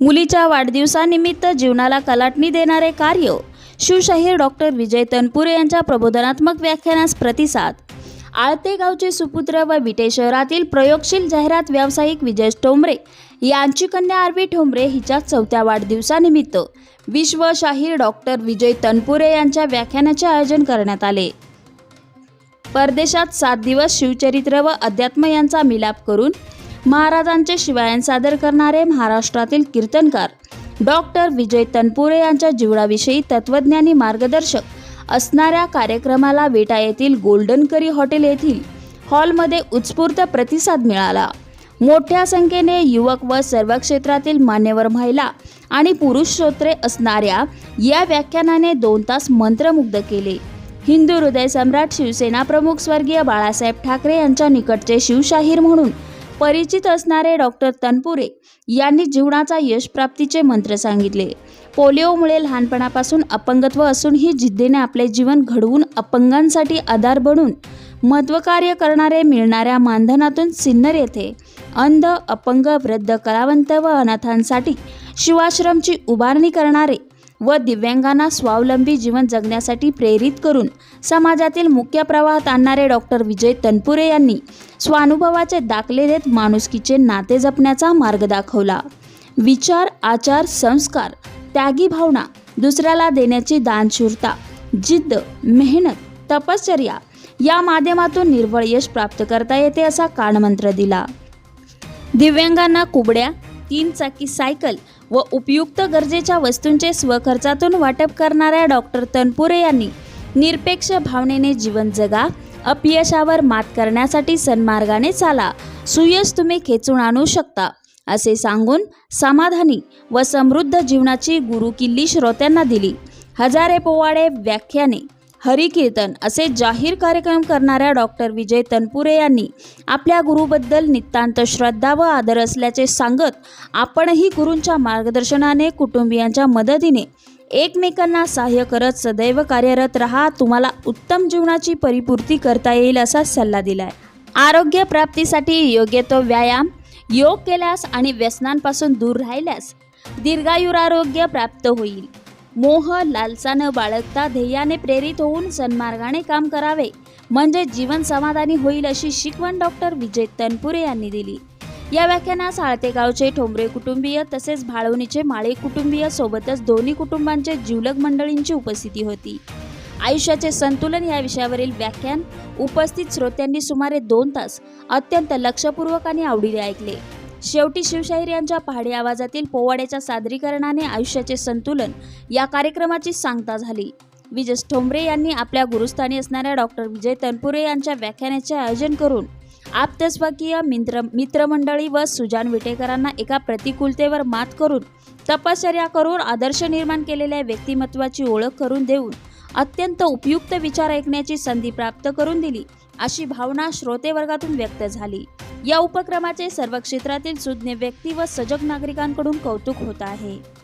मुलीच्या वाढदिवसानिमित्त जीवनाला कलाटणी देणारे कार्य शिवशाहीर डॉक्टर विजय तनपुरे यांच्या प्रबोधनात्मक व्याख्यानास प्रतिसाद. आळते गावचे सुपुत्र व विटे शहरातील प्रयोगशील जाहिरात व्यावसायिक विजय ठोंबरे यांची कन्या आरवी ठोंबरे हिच्या चौथ्या वाढदिवसानिमित्त विश्वशाहीर डॉक्टर विजय तनपुरे यांच्या व्याख्यानाचे आयोजन करण्यात आले. परदेशात सात दिवस शिवचरित्र व अध्यात्म यांचा मिलाप करून महाराजांचे शिवायन सादर करणारे महाराष्ट्रातील कीर्तनकार डॉक्टर विजय तनपुरे यांच्या जीवनाविषयी तत्वज्ञानी मार्गदर्शक असणाऱ्या कार्यक्रमाला वेटा येथील गोल्डन करी हॉटेल येथील हॉलमध्ये उत्स्फूर्त प्रतिसाद मिळाला. मोठ्या संख्येने युवक व सर्व क्षेत्रातील मान्यवर महिला आणि पुरुष श्रोत्रे असणाऱ्या या व्याख्यानाने दोन तास मंत्रमुग्ध केले. हिंदू हृदय सम्राट शिवसेना प्रमुख स्वर्गीय बाळासाहेब ठाकरे यांच्या निकटचे शिवशाहीर म्हणून परिचित असणारे डॉक्टर तनपुरे यांनी जीवनाचा यशप्राप्तीचे मंत्र सांगितले. पोलिओमुळे लहानपणापासून अपंगत्व असूनही जिद्दीने आपले जीवन घडवून अपंगांसाठी आधार बनून महत्त्वकार्य करणारे मिळणाऱ्या मानधनातून सिन्नर येथे अंध अपंग वृद्ध कलावंत व अनाथांसाठी शिवाश्रमची उभारणी करणारे व दिव्यांगांना स्वावलंबी जीवन जगण्यासाठी प्रेरित करून समाजातील मुख्य प्रवाहात आणणारे डॉक्टर विजय तनपुरे यांनी स्वानुभवाचे दाखले देत माणुसकीचे नाते जपण्याचा मार्ग दाखवला. विचार आचार संस्कार त्यागी भावना दुसऱ्याला देण्याची दानशूरता जिद्द मेहनत तपश्चर्या या माध्यमातून निर्वळ यश प्राप्त करता येते असा कानमंत्र दिला. दिव्यांगांना कुबड्या तीन चाकी सायकल व उपयुक्त गरजेच्या वस्तूंचे स्वखर्चातून वाटप करणाऱ्या डॉक्टर तनपुरे यांनी निरपेक्ष भावनेने जीवन जगा अपयशावर मात करण्यासाठी सन्मार्गाने चाला सुयश तुम्ही खेचून आणू शकता असे सांगून समाधानी व समृद्ध जीवनाची गुरुकिल्ली श्रोत्यांना दिली. हजारे पोवाडे व्याख्याने हरिकीर्तन असे जाहीर कार्यक्रम करणाऱ्या डॉक्टर विजय तनपुरे यांनी आपल्या गुरुबद्दल नितांत श्रद्धा व आदर असल्याचे सांगत आपणही गुरूंच्या मार्गदर्शनाने कुटुंबियांच्या मदतीने एकमेकांना सहाय्य करत सदैव कार्यरत राहा तुम्हाला उत्तम जीवनाची परिपूर्ती करता येईल असा सल्ला दिलाय. आरोग्य प्राप्तीसाठी योग्य तो व्यायाम योग केल्यास आणि व्यसनांपासून दूर राहिल्यास दीर्घायुरारोग्य प्राप्त होईल. मोह लालसा न बाळगता ध्येयाने प्रेरित होऊन सन्मार्गाने काम करावे. म्हणजे जीवन समाधानी होईल अशी शिकवण डॉक्टर विजय तनपुरे यांनी दिली. या व्याख्यानास आळतेगावचे ठोंबरे कुटुंबीय तसेच भाळवणीचे माळे कुटुंबीय सोबतच दोन्ही कुटुंबांचे जिवलग मंडळींची उपस्थिती होती. आयुष्याचे संतुलन या विषयावरील व्याख्यान उपस्थित श्रोत्यांनी सुमारे दोन तास अत्यंत लक्षपूर्वक आणि आवडीने ऐकले. शेवटी शिवशाहीर यांच्या पहाडी आवाजातील पोवाड्याच्या सादरीकरणाने आयुष्याचे संतुलन या कार्यक्रमाची सांगता झाली. विजय ठोंबरे यांनी आपल्या गुरुस्थानी असणाऱ्या डॉक्टर विजय तनपुरे यांच्या व्याख्यानाचे आयोजन करून आपतस्वकीय मित्र मित्रमंडळी व सुजान विटेकरांना एका प्रतिकूलतेवर मात करून तपश्चर्या करून आदर्श निर्माण केलेल्या व्यक्तिमत्वाची ओळख करून देऊन अत्यंत उपयुक्त विचार ऐकण्याची संधी प्राप्त करून दिली. अशी भावना श्रोतेवर्गातून व्यक्त झाली. या उपक्रमाचे सर्व क्षेत्रातील सुज्ञ व्यक्ती व सजग नागरिकांकडून कौतुक होत आहे.